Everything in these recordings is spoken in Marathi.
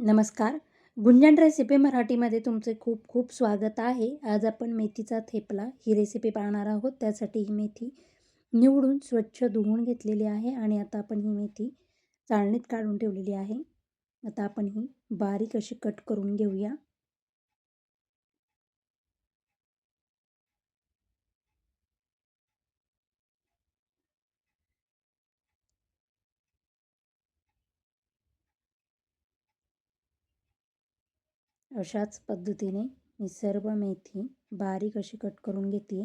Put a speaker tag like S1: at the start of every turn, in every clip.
S1: नमस्कार. गुंजन रेसिपी मराठीमध्ये तुमचे खूप खूप स्वागत आहे. आज आपण मेथीचा थेपला ही रेसिपी पाहणार आहोत. त्यासाठी ही मेथी निवडून स्वच्छ धुवून घेतलेली आहे आणि आता आपण ही मेथी चाळणीत काढून ठेवलेली आहे. आता आपण ही बारीक अशी कट करून घेऊया. अशाच पद्धतीने मी सर्व मेथी बारीक अशी कट करून घेते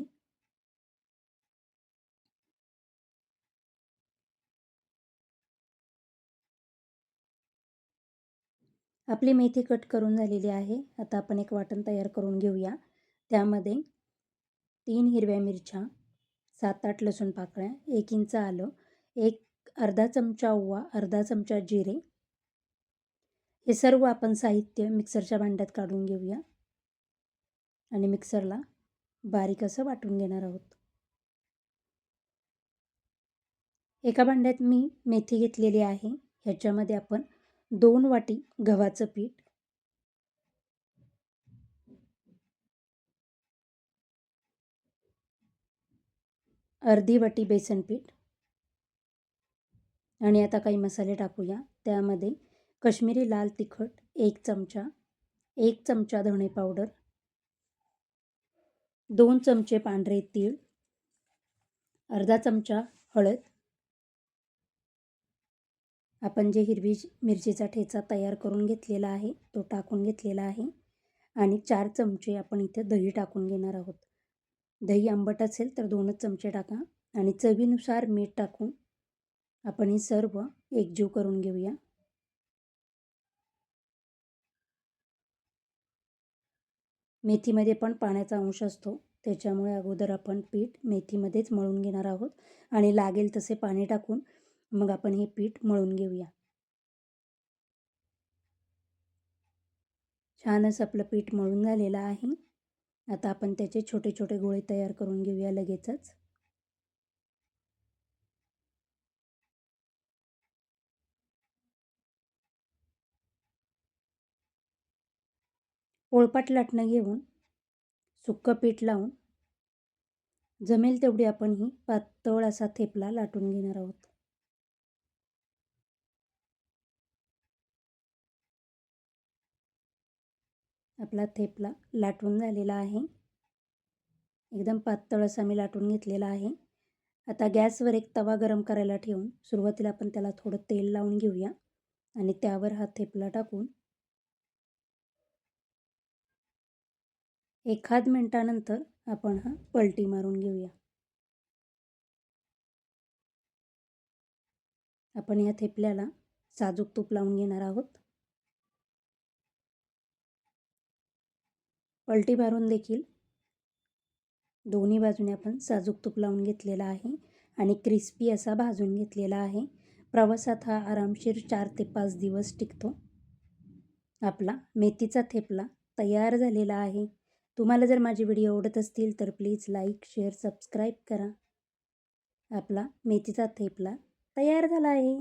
S1: आपली मेथी कट करून झालेली आहे. आता आपण एक वाटण तयार करून घेऊया. त्यामध्ये तीन हिरव्या मिरच्या सात आठ लसूण पाकळ्या एक इंच आलं एक अर्धा चमचा ओवा अर्धा चमचा जिरे हे सर्व आपण साहित्य मिक्सरच्या भांड्यात काढून घेऊया. आणि मिक्सरला बारीक असं वाटून घेणार आहोत. एका भांड्यात मी मेथी घेतलेली आहे. ह्याच्यामध्ये आपण दोन वाटी गव्हाचं पीठ अर्धी वाटी बेसन पीठ आणि आता काही मसाले टाकूया. त्यामध्ये कश्मीरी लाल तिखट एक चमचा एक चमचा धणे पावडर दोन चमचे पांढरे तीळ अर्धा चमचा हळद. आपण जे हिरवी मिरचीचा ठेचा तयार करून घेतलेला आहे तो टाकून घेतलेला आहे आणि चार चमचे आपण इथे दही टाकून घेणार आहोत. दही आंबट असेल तर दोनच चमचे टाका आणि चवीनुसार मीठ टाकून आपण हे सर्व एकजीव करून घेऊया. मेथीमध्ये पण पाण्याचा अंश असतो. त्याच्यामुळे अगोदर आपण पीठ मेथीमध्येच मळून घेणार आहोत आणि लागेल तसे पाणी टाकून मग आपण हे पीठ मळून घेऊया. छानच आपलं पीठ मळून झालेलं आहे. आता आपण त्याचे छोटे छोटे गोळे तयार करून घेऊया लगेचच. पोळपाट लाटणं घेऊन सुक्कं पीठ लावून जमेल तेवढी आपण ही पातळ असा थेपला लाटून घेणार आहोत. आपला थेपला लाटून झालेला आहे. एकदम पातळ असा मी लाटून घेतलेला आहे. आता गॅसवर एक तवा गरम करायला ठेवून सुरुवातीला आपण त्याला थोडं तेल लावून घेऊया आणि त्यावर हा थेपला टाकून एखाद मिनटानंतर आपण हा पलटी मारून घेऊया. आपण या थेपल्याला साजूक तूप लावून घेणार आहोत. पलटी मारून देखील दोन्ही बाजूने आपण साजूक तूप लावून घेतलेला आहे आणि क्रिस्पी असा भाजून घेतलेला आहे. प्रवासात हा आरामशीर चार ते पाच दिवस टिकतो. आपला मेथीचा थेपला तयार झालेला आहे. तुम्हाला जर माझे व्हिडिओ आवडत असतील तर प्लीज लाईक शेअर सबस्क्राईब करा. आपला मेथीचा थेपला तयार झाला आहे.